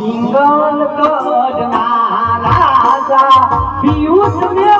पिंगल कड नाराजा पियूष में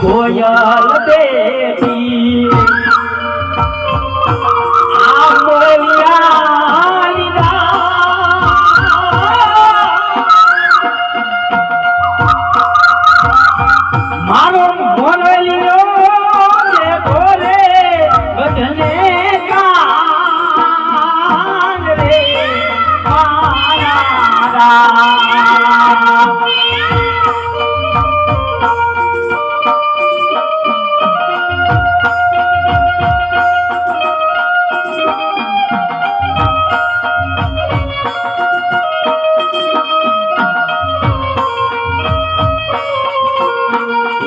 કોયલ બેટી